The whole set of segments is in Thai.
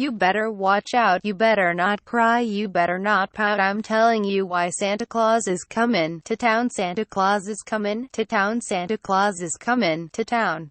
You better watch out. You better not cry. You better not pout. I'm telling you why Santa Claus is coming to town. Santa Claus is coming to town. Santa Claus is coming to town.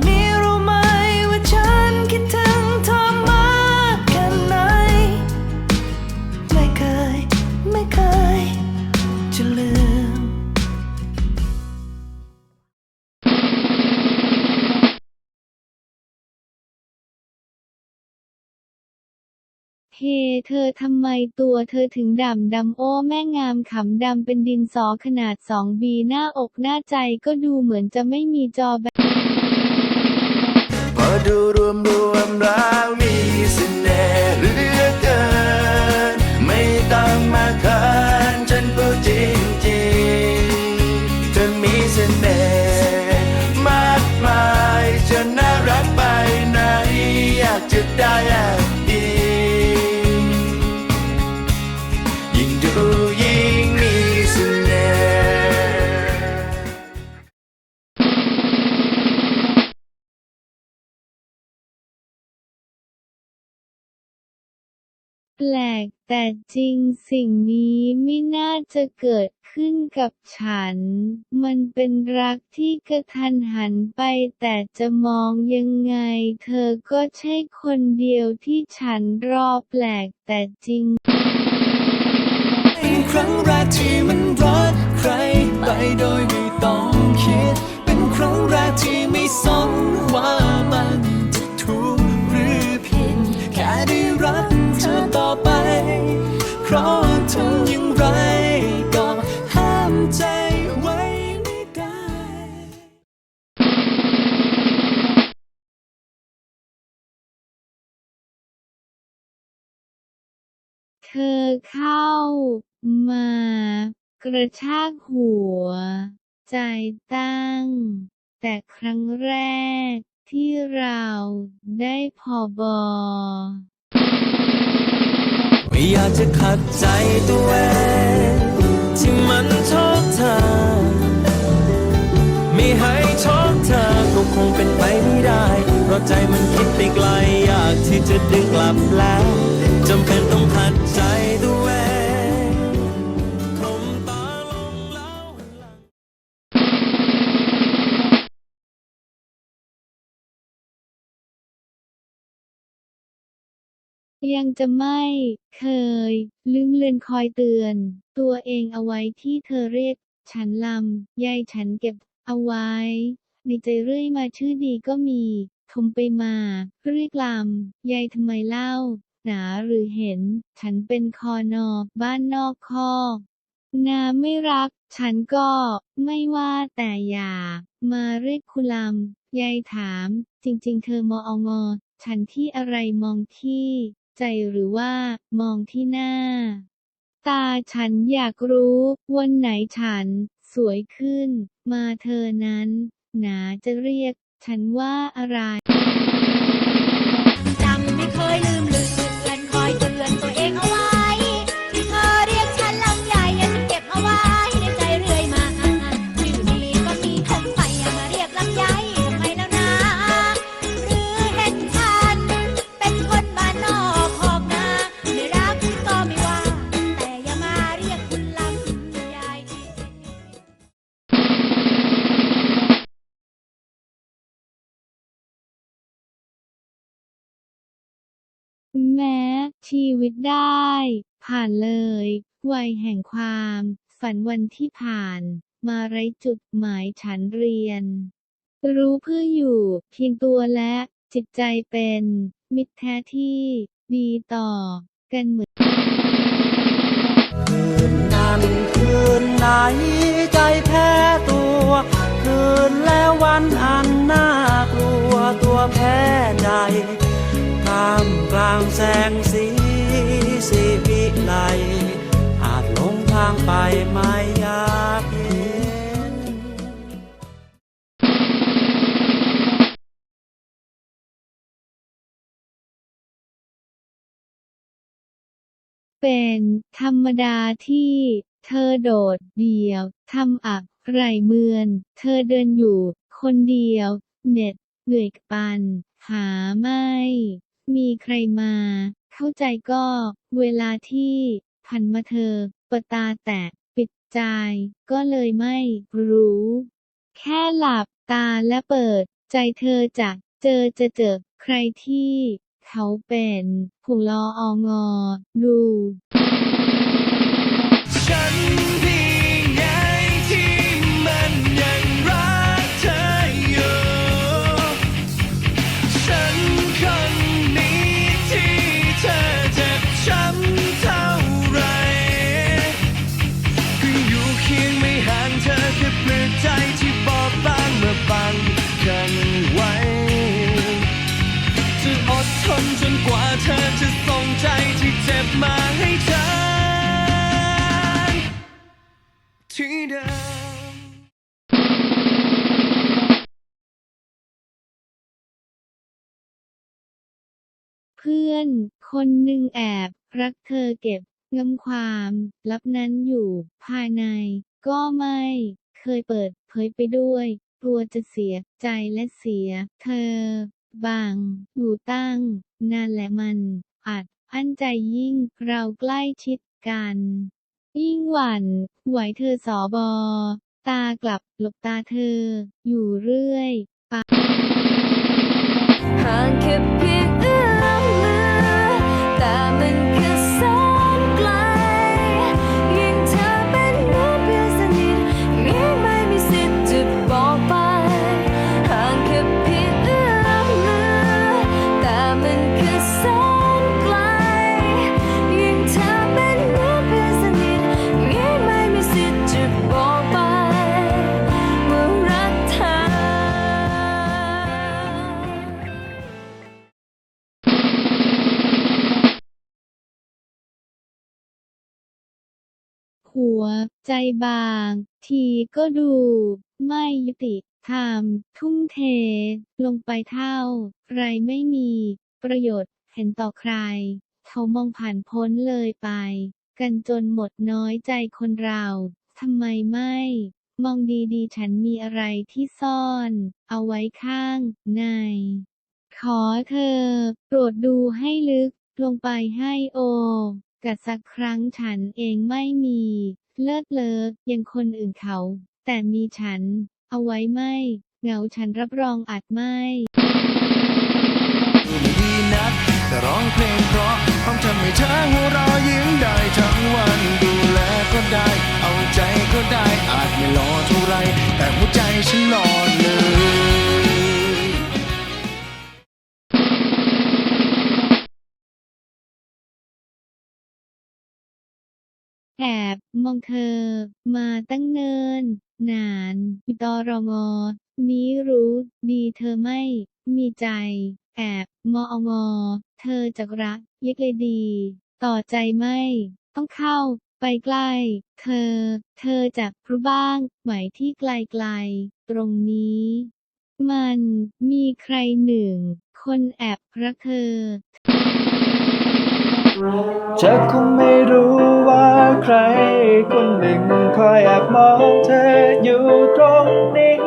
เฮ เธอทำไมตัวเธอถึงดำดำโอ้แม่งามขำดำเป็นดินสอขนาด2บีหน้าอกหน้าใจก็ดูเหมือนจะไม่มีจอแบบ พอดูรวมรวมแล้ว ปลกแต่จริงสิ่งนี้ไม่น่าจะเกิดขึ้นกับฉัน มันเป็นรักที่กระทันหันไปแต่จะมองยังไง เธอก็ใช่คนเดียวที่ฉันรอแปลกแต่จริง เป็นครั้งแรกที่มันรักใครไปโดยไม่ต้องคิด เป็นครั้งแรกที่ไม่สนว่ามัน เธอเข้า มา กระชากหัว ใจตั้ง แต่ครั้งแรกที่เราได้พอบอไม่อยากจะขัดใจตัวเองที่มันชอบเธอ ไม่ให้ชอบเธอก็คงเป็นไปไม่ได้ เพราะใจมันคิดไปไกลอยากที่จะดึงกลับแล้วจำเป็น ยังจะไม่ เคย ลืมเลือนคอยเตือน ตัวเองเอาไว้ที่เธอเรียก ฉันลำยายฉันเก็บ เอาไว้ ในใจเรื่อยมาชื่อดีก็มีทมไปมา เรียกลำยายทำไมเล่า หนาหรือเห็น ฉันเป็นคอนอ บ้านนอกคอกนาไม่รัก ฉันก็ ไม่ว่าแต่อย่า มาเรียกคุลำยายถาม จริง ๆ เธอมอองอ ฉันที่อะไรมองที่ ใจหรือว่า มองที่หน้า ตาฉันอยากรู้ วันไหนฉัน สวยขึ้น มาเธอนั้น หนาจะเรียก ฉันว่าอะไร จำไม่เคยลืมเลย ชีวิตได้ ผ่านเลย วัยแห่งความ ฝันวันที่ผ่าน มาไรจุดหมายฉันเรียน รู้เพื่ออยู่ เพียงตัวและจิตใจเป็น มิตรแท้ที่ ดีต่อ กันเหมือนคืนนั้นคืนไหนใจแพ้ตัว คืนและวันอันน่ากลัวตัวแพ้ในท่ามกลางแสงสี สีวิไลอาจหลงทางไปไม่อยากเห็นเป็นธรรมดาที่เธอโดดเดี่ยวทำอะไรเมือน เธอเดินอยู่คนเดียวเหน็ดเหนื่อยปัน หาไม่ มีใครมา เข้าใจก็ เวลาที่พันมาเธอปตาแตกปิดใจ ก็เลยไม่รู้ แค่หลับตาและเปิด ใจเธอจะเจอจะเจอใครที่ เขาเป็นผู้ลอองอ ดู เพื่อน คนหนึ่งแอบ รักเธอเก็บงำความ ลับนั้นอยู่ ภายใน ก็ไม่ เคยเปิดเผยไปด้วยกลัวจะเสียใจและเสีย เธอ บางอยู่ตั้ง นานและมัน อัดอั้นใจยิ่งเราใกล้ชิดกัน ยิ่งหวั่นไหวเธอสอบอ ตากลับหลบตาเธอ อยู่เรื่อยห่าง ใจบาง ทีก็ดู ไม่ยุติธรรมทุ่มเท ลงไปเท่า ไรไม่มี ประโยชน์เห็นต่อใคร เขามองผ่านพ้นเลยไป กันจนหมดน้อยใจคนเราทำไมไม่ มองดีๆ ฉันมีอะไรที่ซ่อน เอาไว้ข้างในขอเธอ โปรดดูให้ลึกลงไปให้โอกัดสักครั้งฉันเองไม่มี เลิกเลิกยังคนอื่นเขา แต่มีฉัน เอาไว้ไม่เหงาฉันรับรองอาจไม่ไม่ดีนักแต่ร้องเพลงเพราะพร้อมทำให้เธอหัวเราะยิ้มได้ทั้งวันดูแลก็ได้ เอาใจก็ได้อาจไม่หล่อเท่าไร แต่หัวใจฉันหล่อ แอบมองเธอ มาตั้งเนิน นานตอรองอนี้รู้ดีเธอไม่มีใจ แอบมองอเธอจากรักยักเลยดี ต่อใจไม่ ต้องเข้าไปใกล้ เธอ เธอจากรู้บ้างไหมที่ไกลๆตรงนี้ มันมีใครหนึ่ง คนแอบรักเธอ เธอคงไม่รู้ว่าใครคนหนึ่งคอยแอบมองเธออยู่ตรงนี้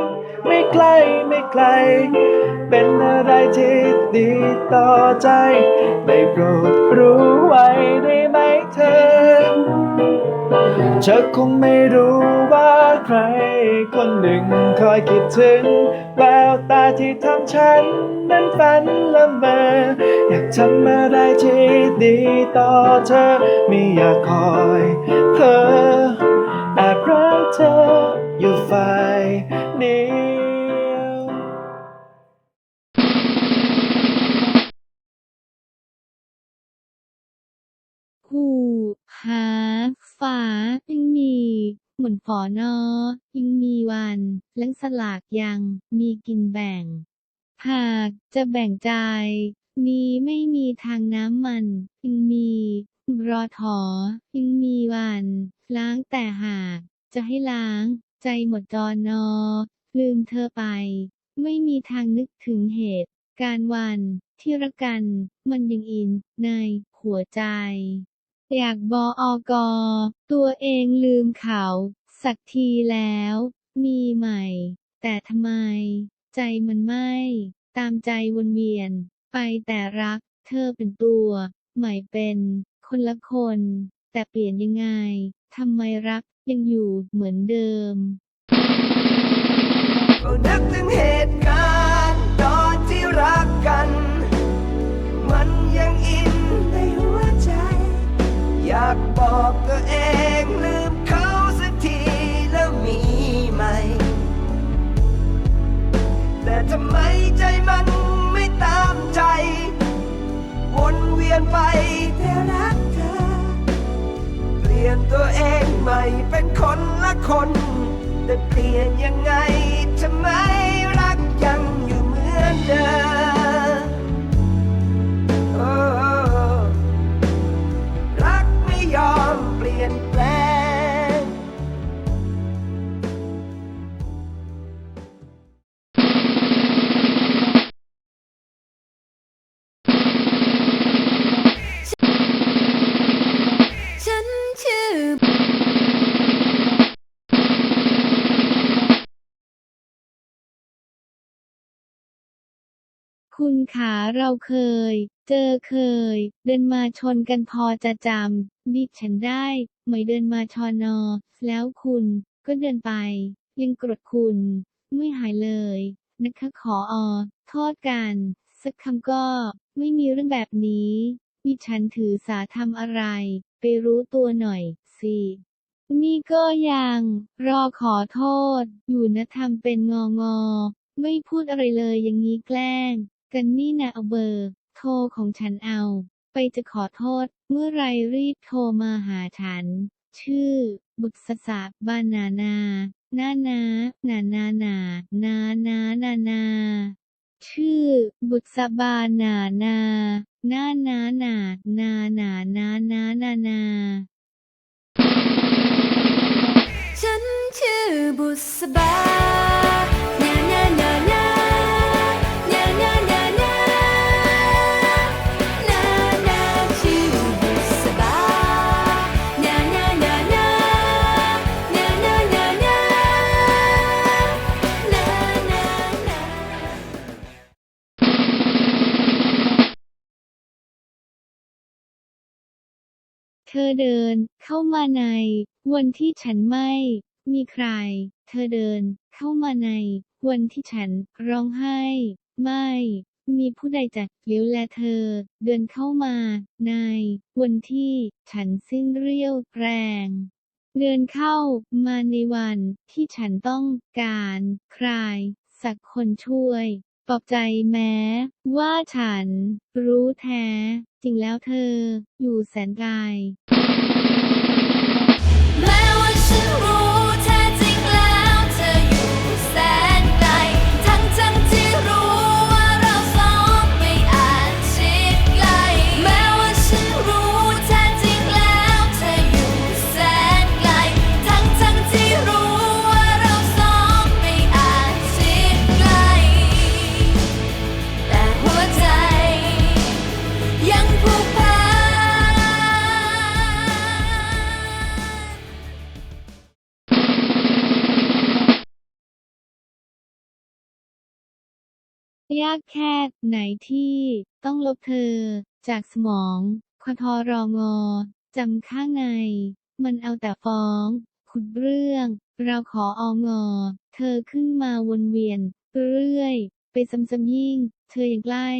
ไม่ไกลไม่ไกล เป็นอะไรที่ดีต่อใจได้โปรดรู้ไว้ได้ไหมเธอ เธอคงไม่รู้ว่าใครคนหนึ่งคอยคิดถึง แววตาที่ทำฉันนั้นฝันละเมออยากทำอะไรที่ดีต่อเธอ ไม่อยากคอยเธอแอบรักเธอ ฝอนอยังมีวันและสลากยัง มีกินแบ่ง หากจะแบ่งใจ นี้ไม่มีทางน้ำมันยังมีรอถอยังมีวัน ล้างแต่หาก จะให้ล้าง ใจหมดจอนอ ลืมเธอไป ไม่มีทางนึกถึงเหตุ การวันที่รักกัน มันยังอินในหัวใจอยากบออกอตัวเองลืมเขา สักทีแล้ว มีใหม่ แต่ทำไม ใจมันไม่ ตามใจวนเวียน ไปแต่รัก เธอเป็นตัว ใหม่เป็น คนละคน แต่เปลี่ยนยังไงทำไมรักยังอยู่เหมือนเดิมก็นึกถึงเหตุการณ์ตอนที่รักกัน มันยังอินในหัวใจ อยากบอกตัวเอง ยนไปแต่รักเธอ เปลี่ยนตัวเองใหม่เป็นคนละคน แต่เปลี่ยนยังไงทำไมรักยังอยู่เหมือนเดิม คุณขาเราเคย เจอเคย เดินมาชนกันพอจะจำดิฉันได้ไม่เดินมาชอนอ แล้วคุณก็เดินไป ยังกรดคุณ ไม่หายเลยนะคะขออโทษกัน สักคำก็ไม่มีเรื่องแบบนี้ดิฉันถือสาทำอะไร ไปรู้ตัวหน่อยสินี่ก็ยัง รอขอโทษ อยู่นะทำเป็นงองอ ไม่พูดอะไรเลยอย่างนี้แกล้ง กันนี่นะเอาเบอร์ โทรของฉันเอา ไปจะขอโทษ เมื่อไรรีบโทรมาหาฉัน ชื่อ บุษสาบานานานานานานานานานานานาชื่อ บุษบานานานานานานานานานานานาฉันชื่อบุษบา อเดิน เข้ามาใน วันที่ฉันไม่ มีใคร เธอเดิน เข้ามาใน วันที่ฉัน ร้องไห้ ไม่ มีผู้ใดจะเลี้ยวแลเธอ เดินเข้ามา ใน วันที่ ฉันสิ้นเรี่ยวแรง เดินเข้ามาในวันที่ฉันต้องการ ใคร สักคนช่วยปลอบใจแม้ ว่าฉัน รู้แท้ จริงแล้วเธอ อยู่แสนไกล ยากแค่ไหนที่ ต้องลบเธอ จากสมอง คทรองอจำข้างใน มันเอาแต่ฟ้อง ขุดเรื่อง เราขอองอ เธอขึ้นมาวนเวียน เรื่อย ไปซ้ำๆยิ่ง เธอยังใกล้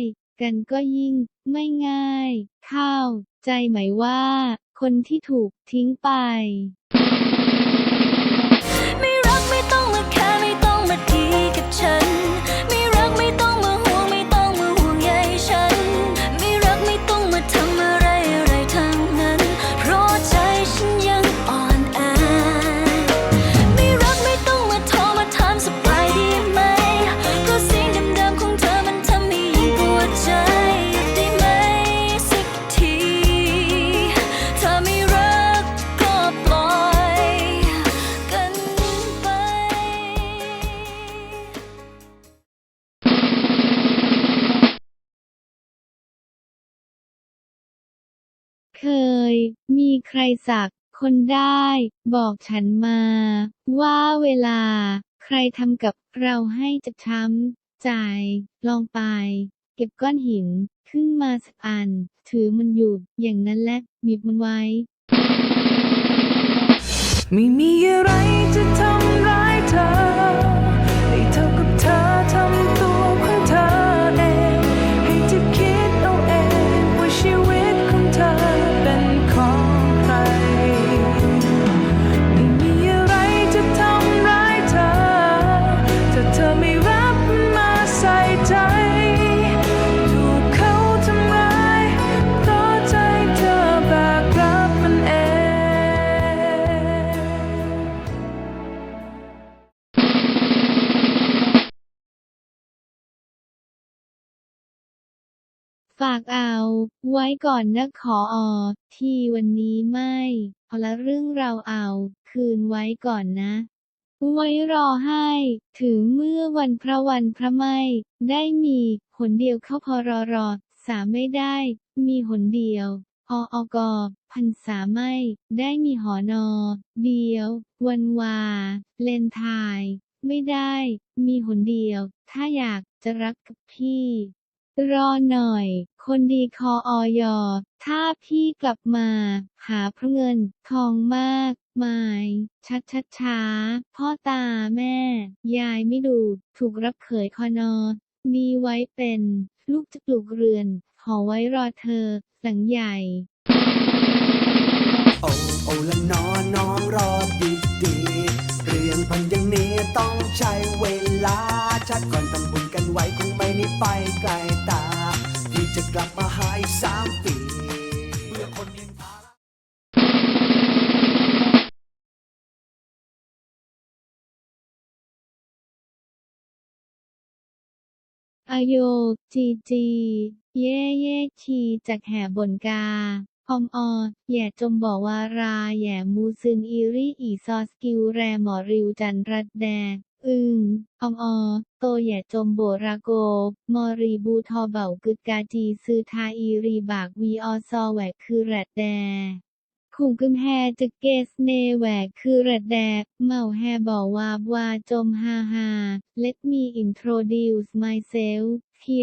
กันก็ยิ่ง ไม่ง่าย เข้า ใจไหมว่า คนที่ถูกทิ้งไป ใครสักคนได้ บอกฉันมา ว่าเวลา ใครทำกับเราให้จ็บช้ำใจ ลองไป เก็บก้อนหิน ขึ้นมาสักอัน ถือมันอยู่ อย่างนั้นแหละบีบมันไว้ ไม่มีอะไรจะทำร้ายเธอ ฝากเอา ไว้ก่อนนะขออทีวันนี้ไม่เอาละเรื่องเราเอา คืนไว้ก่อนนะ ไว้รอให้ ถึงเมื่อวันพระวันพระไม่ ได้มีหนเดียวเข้าพอรอรอ สามไม่ได้ มีหนเดียวออกพันสาไม่ ได้มีหอนอ เดียว วันวา เลนไทาย ไม่ได้ มีหนเดียว ถ้าอยากจะรักกับพี่ รอหน่อย คนดีคอออยอ ถ้าพี่กลับมา หาพระเงิน ทองมากมาย ชัดชัดช้า พ่อตาแม่ ยายไม่ดู ถูกรับเขยคอนอ มีไว้เป็น ลูกจะปลูกเรือนหอไว้รอเธอ หลังใหญ่ โอ้โอ้ละนอนน้องรอดี พันอย่างนี้ต้องใช้เวลาชัดก่อนทำบุญกันไว้คงไม่ได้ไปไกลตา ที่จะกลับมาหายสามปีเมื่อคนยังพาอโยจีจี เย่เย่ชีจากแห่บนกา ออมอแย่จมบอวาราแย่มูซึนอีรีอีซอสกิลแรหมอริวจันรัดแดอึงออมอโตแย่จมโบราโก มอรีบูทอเบากึดกาจีซือทาอีรีบากวีออซอแหวกคือแรดแดขู่กึมแฮจะเกสเนแหวกคือระแดเมาแฮบอกว่าว่าจมฮาฮา Let me introduce myself เคลี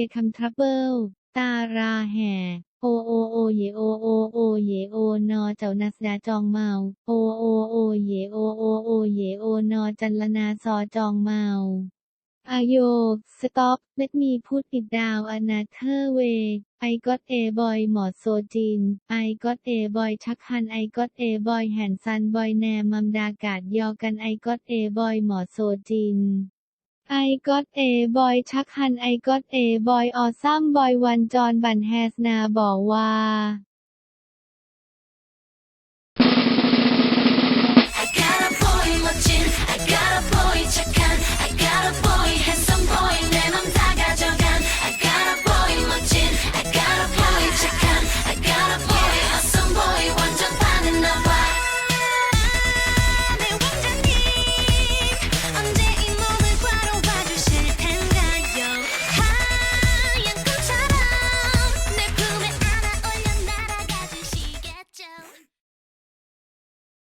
ตาราแห่โอโอโอเยโอโอโอเยโอนอเจ้านัสดาจองเมาโอโอโอเยโอโอโอเยโอนอจันลนาซอจองเมาอโย stop let me put it down another way I got a boy หมอดโซจิน I got a boy ชักฮัน I got a boy แห่นซันบอยแนมมัมดากาดยอกัน I got a boy หมอดโซจิน I got a boy ชักฮัน I got a boy ออซัมบอยวันจอนบันแฮสนาบอกว่า